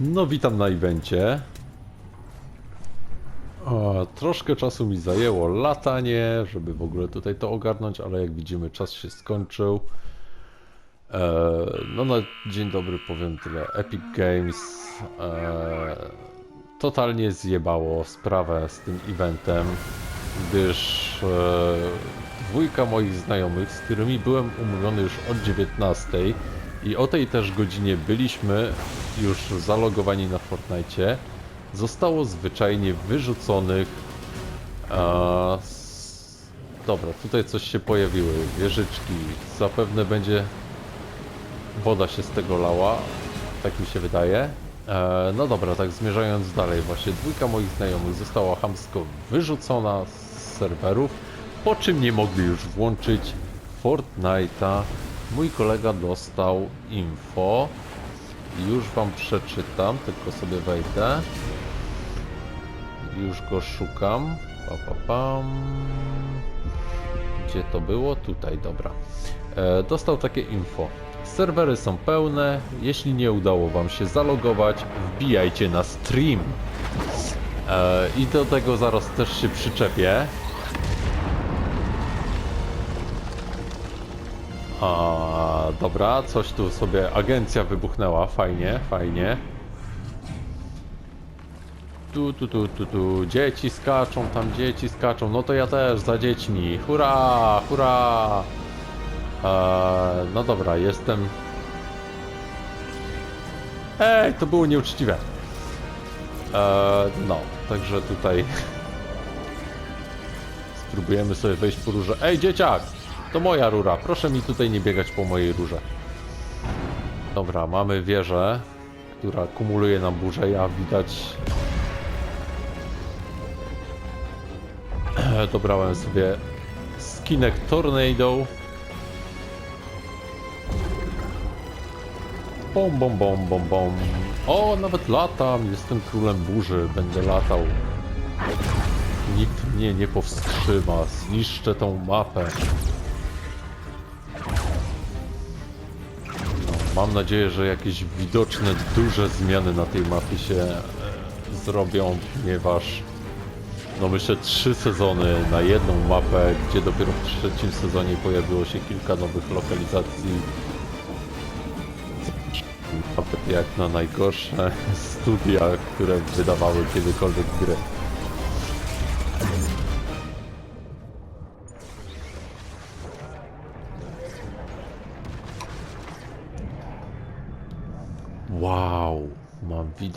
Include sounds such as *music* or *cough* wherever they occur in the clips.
No witam na evencie. O, troszkę czasu mi zajęło latanie, żeby w ogóle tutaj to ogarnąć, ale jak widzimy czas się skończył. E, no na dzień dobry powiem tyle. Epic Games e, totalnie zjebało sprawę z tym eventem, gdyż e, dwójka moich znajomych, z którymi byłem umówiony już od 19 i o tej też godzinie byliśmy już zalogowani na Fortnite, zostało zwyczajnie wyrzuconych. A. Dobra, tutaj coś się pojawiły, wieżyczki. Zapewne będzie woda się z tego lała, tak mi się wydaje. E, no dobra, tak zmierzając dalej, właśnie dwójka moich znajomych została hamsko wyrzucona z serwerów, po czym nie mogli już włączyć Fortnite'a. Mój kolega dostał info. Już wam przeczytam, tylko sobie wejdę. Już go szukam. Pa, pa, pam. Gdzie to było? Tutaj, dobra. E, dostał takie info. Serwery są pełne. Jeśli nie udało wam się zalogować, wbijajcie na stream. E, I do tego zaraz też się przyczepię. A, dobra, coś tu sobie agencja wybuchnęła, fajnie, fajnie. Tu, tu, tu, tu, tu, dzieci skaczą, tam dzieci skaczą, no to ja też za dziećmi, hurra, hurra. Eee, no dobra, jestem... Ej, to było nieuczciwe. Eee, no, także tutaj... *laughs* Spróbujemy sobie wejść po rurze. Ej, dzieciak! To moja rura. Proszę mi tutaj nie biegać po mojej rurze. Dobra, mamy wieżę, która kumuluje nam burzę. Ja widać... *clears throat* Dobrałem sobie skinek Tornado. Bom, bom, bom, bom, bom. O, nawet latam. Jestem królem burzy. Będę latał. Nikt mnie nie powstrzyma. Zniszczę tą mapę. Mam nadzieję, że jakieś widoczne, duże zmiany na tej mapie się e, zrobią, ponieważ no myślę trzy sezony na jedną mapę, gdzie dopiero w trzecim sezonie pojawiło się kilka nowych lokalizacji. Nawet jak na najgorsze *laughs* studia, które wydawały kiedykolwiek gry.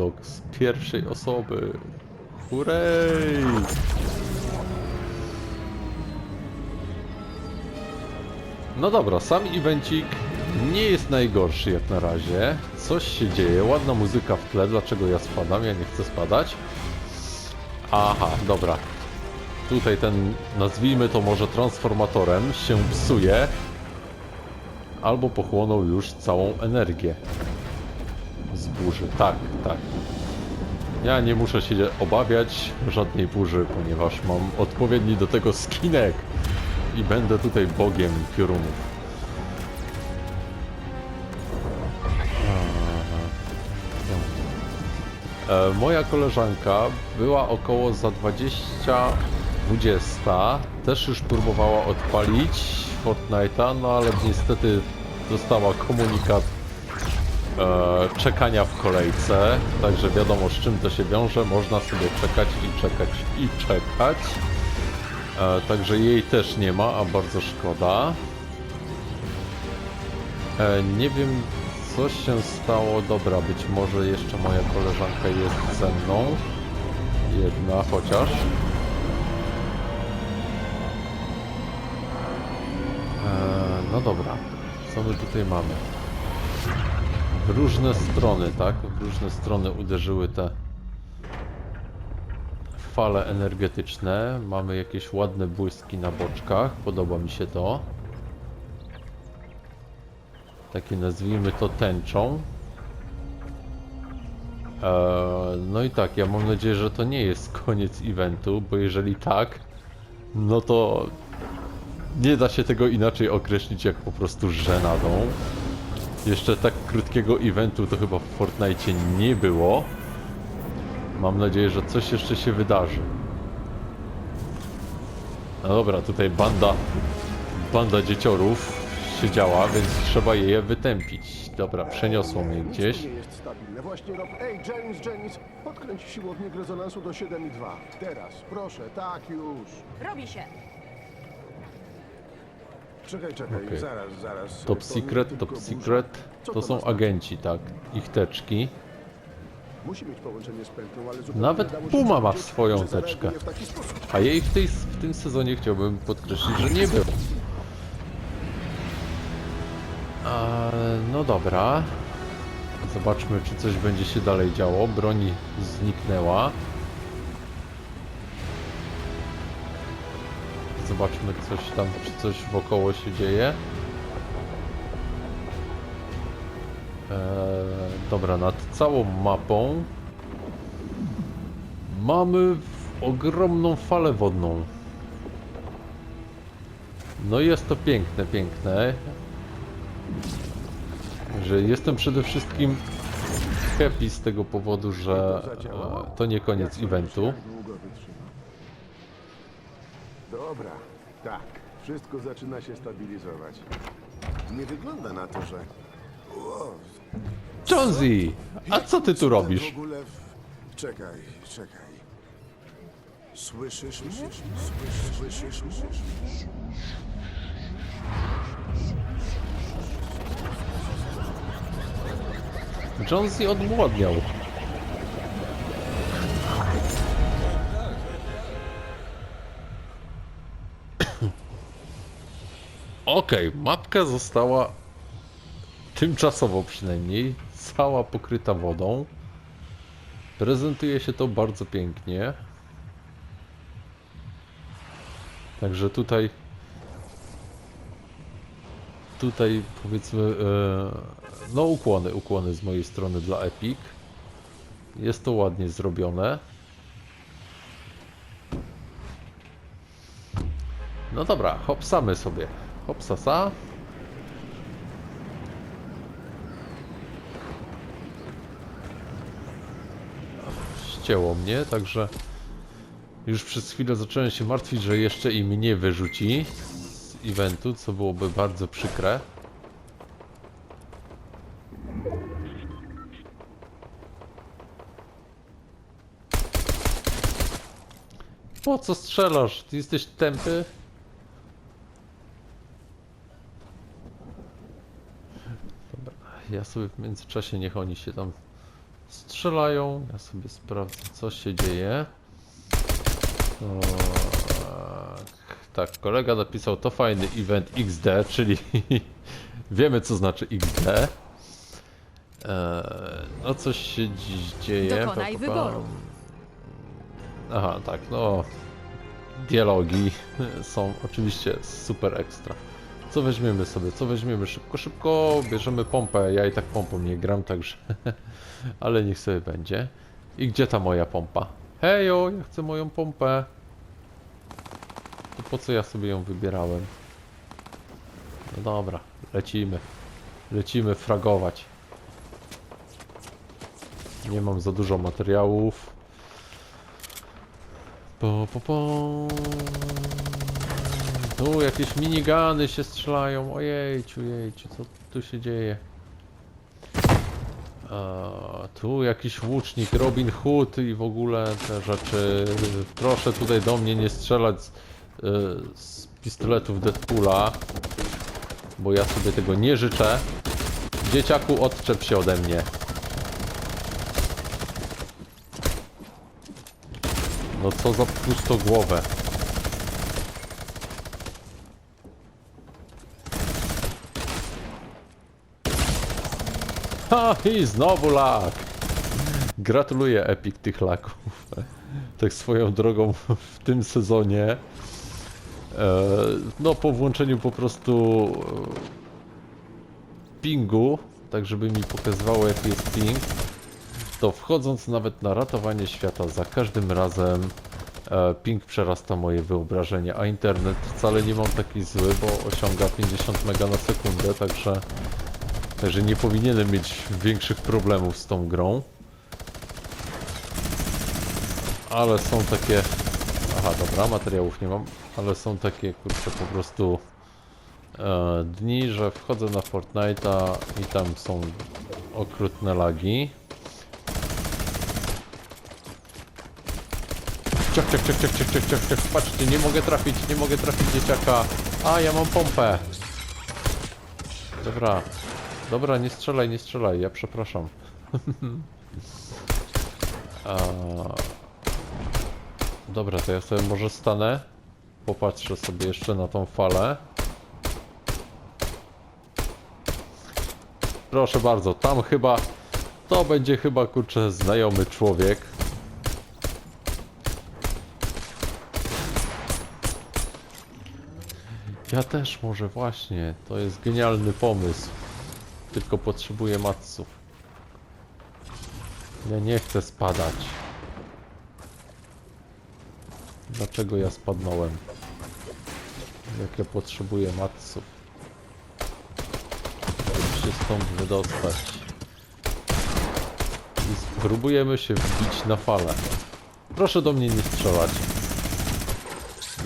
Widok z pierwszej osoby. Hurray! No dobra, sam evencik nie jest najgorszy jak na razie. Coś się dzieje, ładna muzyka w tle, dlaczego ja spadam? Ja nie chcę spadać. Aha, dobra. Tutaj ten, nazwijmy to może transformatorem, się psuje. Albo pochłonął już całą energię burzy. Tak, tak. Ja nie muszę się obawiać żadnej burzy, ponieważ mam odpowiedni do tego skinek i będę tutaj bogiem piorunów. E, moja koleżanka była około za 20 20 też już próbowała odpalić Fortnite'a, no ale niestety dostała komunikat e, czekania w kolejce, także wiadomo z czym to się wiąże, można sobie czekać i czekać i czekać. E, także jej też nie ma, a bardzo szkoda. E, nie wiem co się stało, dobra, być może jeszcze moja koleżanka jest ze mną. Jedna chociaż. E, no dobra, co my tutaj mamy? Różne strony, tak? W różne strony uderzyły te fale energetyczne. Mamy jakieś ładne błyski na boczkach. Podoba mi się to. Takie nazwijmy to tęczą. Eee, no i tak, ja mam nadzieję, że to nie jest koniec eventu, bo jeżeli tak, no to nie da się tego inaczej określić jak po prostu żenadą. Jeszcze tak krótkiego eventu to chyba w Fortnite nie było. Mam nadzieję, że coś jeszcze się wydarzy. No dobra, tutaj banda, banda dzieciorów siedziała, więc trzeba je wytępić. Dobra, przeniosło mnie gdzieś. Nie jest stabilne. Właśnie rob... Ej, James, James, podkręć siłownik rezonansu do 7,2. Teraz, proszę, tak już. Robi się. Czekaj, czekaj, Okej. zaraz, zaraz. Top To secret, top secret. Co To to są ma agenci, tak. Ich teczki. Musi mieć połączenie z pętlą, ale zupełnie Nawet nie dało się Puma ma przewidzieć, swoją że zareaguje teczkę. w taki sposób. A jej w, tej, w tym sezonie chciałbym podkreślić, że nie było. A, no dobra. Zobaczmy, czy coś będzie się dalej działo. Broń zniknęła. Zobaczmy, coś tam, czy coś wokoło się dzieje. Eee, dobra, nad całą mapą mamy ogromną falę wodną. No jest to piękne, piękne. Że jestem przede wszystkim happy z tego powodu, że e, to nie koniec eventu. Dobra, tak. Wszystko zaczyna się stabilizować. Nie wygląda na to, że... Wow, Jonesy! A co ty tu robisz? W ogóle w... Czekaj, czekaj. Słyszysz mnie? Słyszysz, słyszysz mnie? Jonesy odmłodniał. Okej, mapka została tymczasowo przynajmniej cała pokryta wodą. Prezentuje się to bardzo pięknie. Także tutaj tutaj powiedzmy e, no ukłony, ukłony z mojej strony dla Epic. Jest to ładnie zrobione. No dobra, hopsamy sobie. Hopsasa. Ścięło mnie, także już przez chwilę zacząłem się martwić, że jeszcze i mnie wyrzuci z eventu, co byłoby bardzo przykre. Po co strzelasz? Ty jesteś tępy? Ja sobie w międzyczasie niech oni się tam strzelają. Ja sobie sprawdzę co się dzieje. Tak, tak, kolega napisał to fajny event XD, czyli *laughs* wiemy co znaczy XD. Eee, no coś się dziś dzieje. Dokonaj pa. wyboru. Aha, tak, no. Dialogi są oczywiście super ekstra. Co weźmiemy sobie? Co weźmiemy? Szybko, szybko bierzemy pompę. Ja i tak pompą nie gram, także. *laughs* Ale niech sobie będzie. I gdzie ta moja pompa? Hejo, ja chcę moją pompę. To po co ja sobie ją wybierałem? No dobra, lecimy. Lecimy fragować. Nie mam za dużo materiałów. Po, po, po. Tu jakieś minigany się strzelają. Ojejciu, jejciu, co tu się dzieje? A, tu jakiś łucznik, Robin Hood i w ogóle te rzeczy. Proszę tutaj do mnie nie strzelać z, y, z pistoletów Deadpoola, bo ja sobie tego nie życzę. Dzieciaku, odczep się ode mnie. No co za pustogłowę. Ha, *laughs* i znowu lak. Gratuluję Epic tych laków. Tak swoją drogą w tym sezonie. E, no po włączeniu po prostu e, pingu, tak żeby mi pokazywało jaki jest ping, to wchodząc nawet na ratowanie świata za każdym razem e, ping przerasta moje wyobrażenie, a internet wcale nie mam taki zły, bo osiąga 50 mega na sekundę, także Także nie powinienem mieć większych problemów z tą grą. Ale są takie... Aha, dobra, materiałów nie mam. Ale są takie, kurczę, po prostu e, dni, że wchodzę na Fortnite'a i tam są okrutne lagi. Ciach, ciach, ciach, ciach, ciach, ciach, ciach, ciach. Patrzcie, nie mogę trafić, nie mogę trafić dzieciaka. A, ja mam pompę. Dobra. Dobra, nie strzelaj, nie strzelaj, ja przepraszam. A... Dobra, to ja sobie może stanę. Popatrzę sobie jeszcze na tą falę. Proszę bardzo, tam chyba... To będzie chyba, kurczę, znajomy człowiek. Ja też może właśnie, to jest genialny pomysł. Tylko potrzebuję matsów. Ja nie chcę spadać. Dlaczego ja spadnąłem? Jak ja potrzebuję matsów. Żeby się stąd wydostać. I spróbujemy się wbić na falę. Proszę do mnie nie strzelać.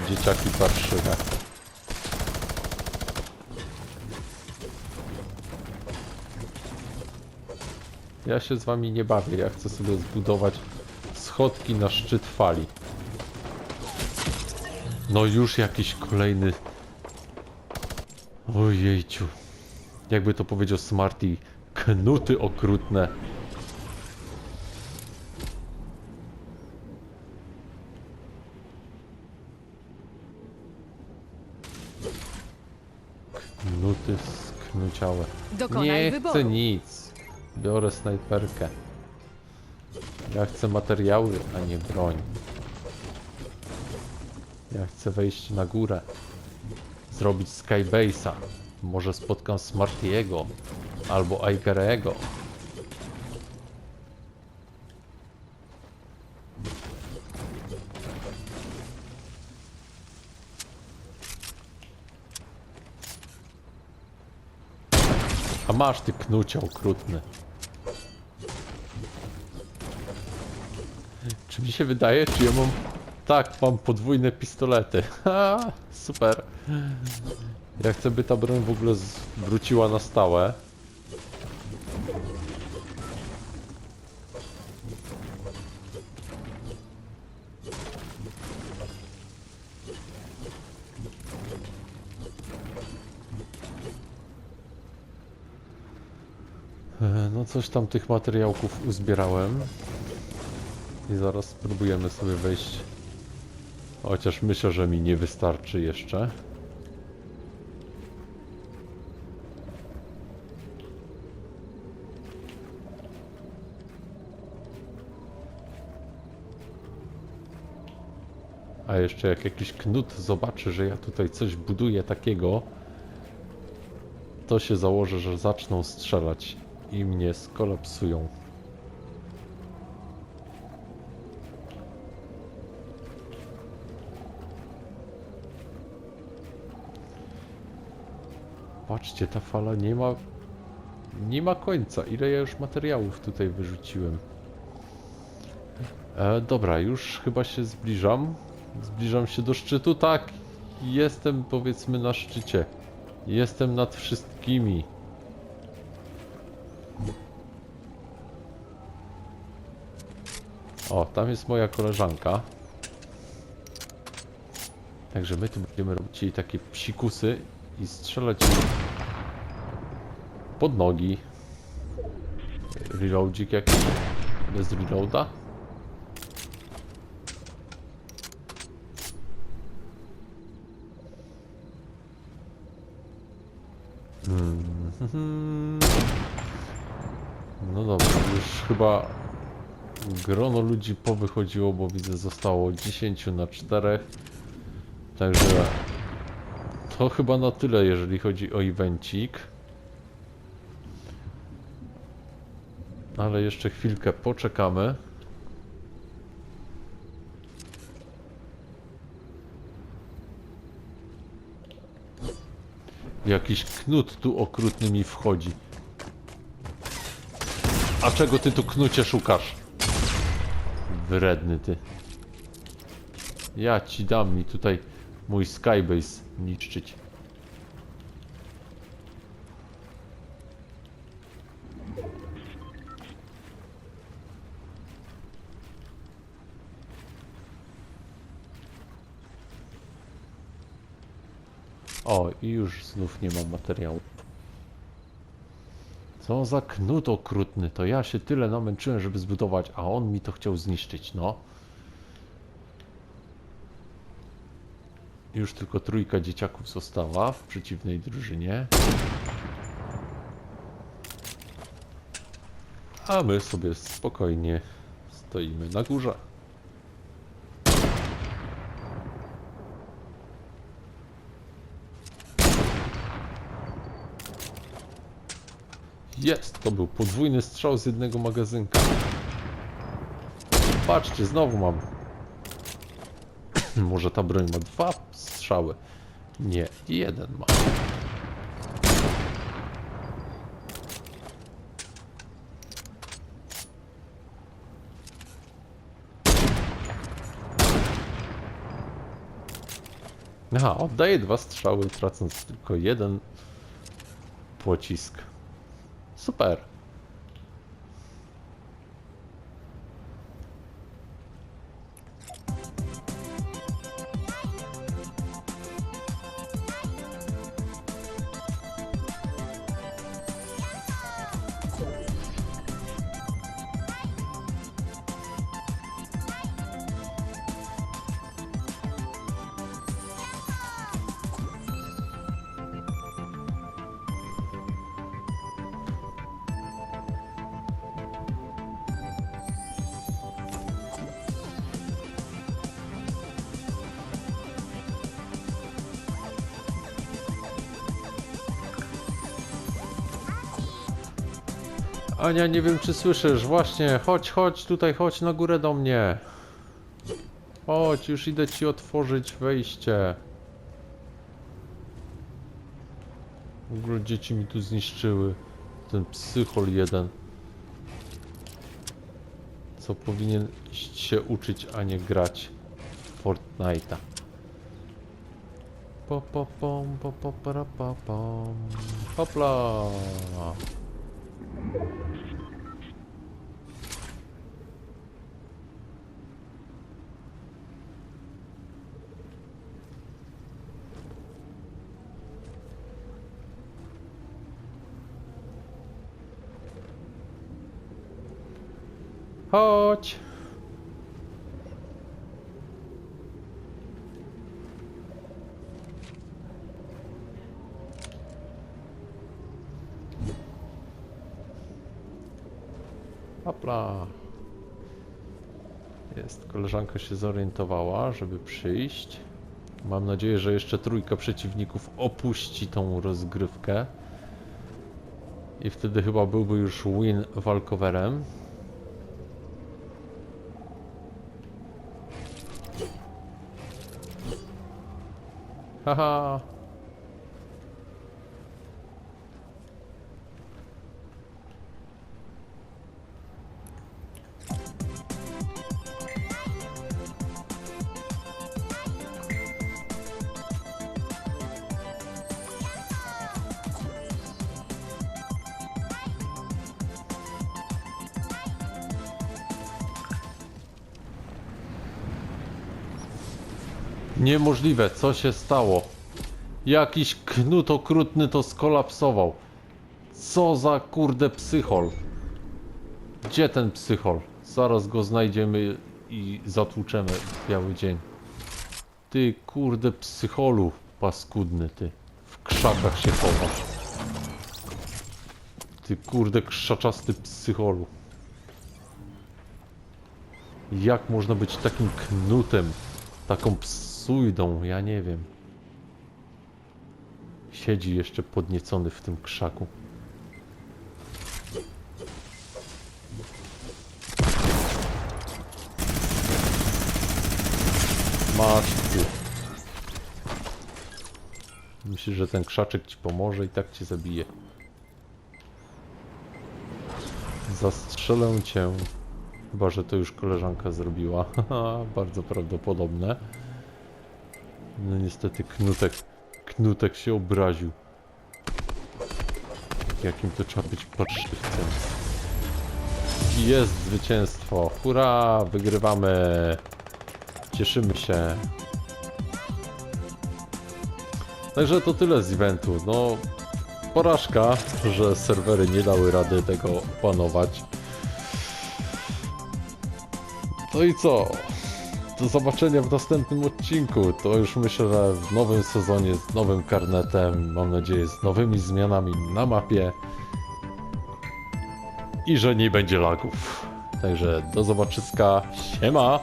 Dzieciaki parszywe. Ja się z wami nie bawię, ja chcę sobie zbudować schodki na szczyt fali. No już jakiś kolejny... Ojejciu. Jakby to powiedział Smarty, knuty okrutne. Knuty sknuciałe. Nie chcę nic. Biorę snajperkę. Ja chcę materiały, a nie broń. Ja chcę wejść na górę. Zrobić Skybase'a. Może spotkam Smartiego. Albo Aigerego. Masz ty knucie okrutny. Czy mi się wydaje, czy ja mam... Tak, mam podwójne pistolety. *laughs* Ha, super. Ja chcę, by ta broń w ogóle wróciła na stałe. Tam tych materiałków uzbierałem. I zaraz spróbujemy sobie wejść. Chociaż myślę, że mi nie wystarczy jeszcze. A jeszcze jak jakiś knut zobaczy, że ja tutaj coś buduję takiego, to się założę, że zaczną strzelać i mnie skolapsują. Patrzcie, ta fala nie ma... Nie ma końca. Ile ja już materiałów tutaj wyrzuciłem. E, dobra, już chyba się zbliżam. Zbliżam się do szczytu. Tak, jestem powiedzmy na szczycie. Jestem nad wszystkimi. O, tam jest moja koleżanka. Także my tu będziemy robić jej takie psikusy i strzelać pod nogi. Reloadzik jakiś. Bez reloada. Mhm. No dobra, już chyba grono ludzi powychodziło, bo widzę zostało 10 na 4. Także to chyba na tyle, jeżeli chodzi o evencik. Ale jeszcze chwilkę poczekamy. Jakiś knut tu okrutny mi wchodzi. A czego ty tu knucie szukasz? Wredny ty. Ja ci dam mi tutaj mój skybase niszczyć. O, i już znów nie mam materiału. Co za knut okrutny, to ja się tyle namęczyłem, żeby zbudować, a on mi to chciał zniszczyć, no. Już tylko trójka dzieciaków została w przeciwnej drużynie. A my sobie spokojnie stoimy na górze. Jest, to był podwójny strzał z jednego magazynka. Patrzcie, znowu mam. *clears throat* Może ta broń ma dwa strzały? Nie, jeden ma. Aha, oddaję dwa strzały, tracąc tylko jeden pocisk. Super. Ania, nie wiem czy słyszysz, właśnie, chodź, chodź tutaj, chodź na górę do mnie. Chodź, już idę ci otworzyć wejście. W ogóle dzieci mi tu zniszczyły. Ten psychol jeden. Co powinien się uczyć, a nie grać Fortnite'a. Po po pom, po po para pa pom. Hopla! Chodź. Hopla. Jest, koleżanka się zorientowała, żeby przyjść. Mam nadzieję, że jeszcze trójka przeciwników opuści tą rozgrywkę. I wtedy chyba byłby już win walkowerem. 哈哈。Niemożliwe, co się stało? Jakiś knut okrutny to skolapsował. Co za kurde psychol? Gdzie ten psychol? Zaraz go znajdziemy i zatłuczemy biały dzień. Ty kurde psycholu paskudny ty. W krzakach się chowasz. Ty kurde krzaczasty psycholu. Jak można być takim knutem? Taką psujdą, ja nie wiem. Siedzi jeszcze podniecony w tym krzaku. Masz ty. Myślisz, że ten krzaczek ci pomoże i tak cię zabije. Zastrzelę cię. Chyba, że to już koleżanka zrobiła. *laughs* Bardzo prawdopodobne. No niestety Knutek, Knutek się obraził. Jakim to trzeba być parszywcem. Jest zwycięstwo. Hurra! Wygrywamy! Cieszymy się. Także to tyle z eventu. No, porażka, że serwery nie dały rady tego opanować. No i co? Do zobaczenia w następnym odcinku. To już myślę, że w nowym sezonie z nowym karnetem, mam nadzieję z nowymi zmianami na mapie i że nie będzie lagów. Także do zobaczyska. Siema!